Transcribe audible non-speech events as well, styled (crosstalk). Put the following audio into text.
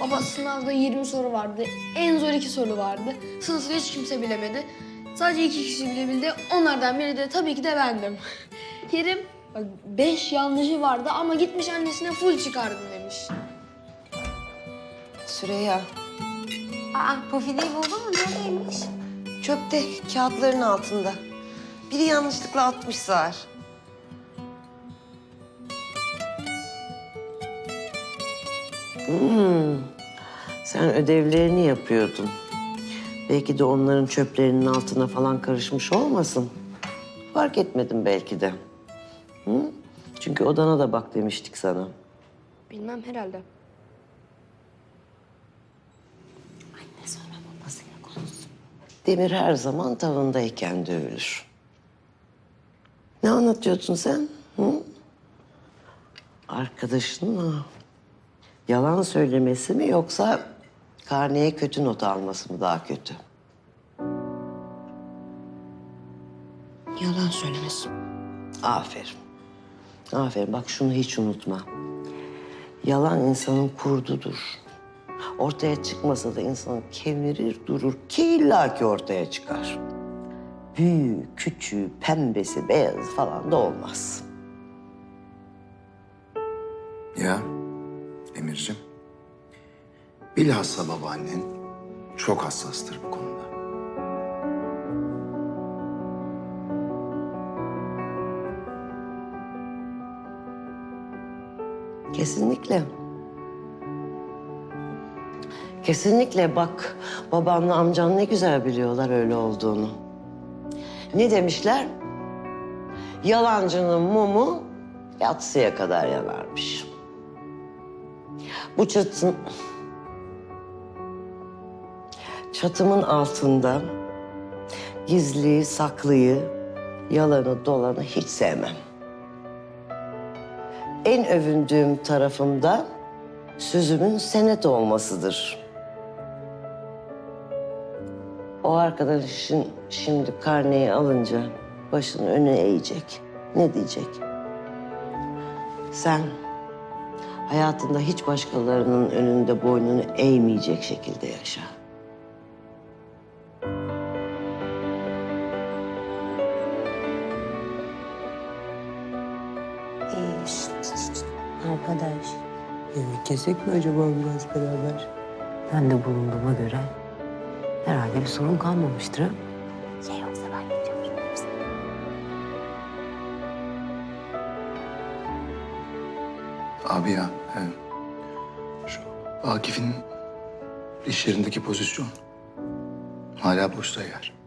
Baba sınavda 20 soru vardı. En zor iki soru vardı. Sınıfta hiç kimse bilemedi. Sadece iki kişi bilebildi. Onlardan biri de tabii ki de bendim. (laughs) Kerim bak beş yanlışı vardı ama gitmiş annesine full çıkardım demiş. Süreyya, Aa Pofide'yi buldun mu? Neredeymiş? çöpte kağıtların altında. Biri yanlışlıkla atmış Zahar. Hmm, sen ödevlerini yapıyordun. Belki de onların çöplerinin altına falan karışmış olmasın. Fark etmedim belki de. Hı? Çünkü odana da bak demiştik sana. Bilmem herhalde. Anne sonra babasıyla konuşsun. Demir her zaman tavındayken dövülür. Ne anlatıyordun sen? Hı? Arkadaşın mı? Yalan söylemesi mi yoksa karneye kötü not alması mı daha kötü? Yalan söylemesi. Aferin. Aferin. Bak şunu hiç unutma. Yalan insanın kurdudur. Ortaya çıkmasa da insanı kemirir durur ki illaki ortaya çıkar. Büyüğü, küçüğü, pembesi, beyazı falan da olmaz. Ya Emir'cim. Bilhassa babaannen çok hassastır bu konuda. Kesinlikle. Kesinlikle bak babanla amcan ne güzel biliyorlar öyle olduğunu. Ne demişler? Yalancının mumu yatsıya kadar yanarmış. Bu çatın... Çatımın altında gizliyi, saklıyı, yalanı, dolanı hiç sevmem. En övündüğüm tarafımda sözümün senet olmasıdır. O arkadaşın şimdi karneyi alınca başını öne eğecek. Ne diyecek? Sen hayatında hiç başkalarının önünde boynunu eğmeyecek şekilde yaşa. Şşt. Arkadaş. Yemek yesek mi acaba biraz beraber? Ben de bulunduğuma göre herhalde bir sorun kalmamıştır. ha? Abi ya, e, şu Akif'in iş yerindeki pozisyon hala boşta yer.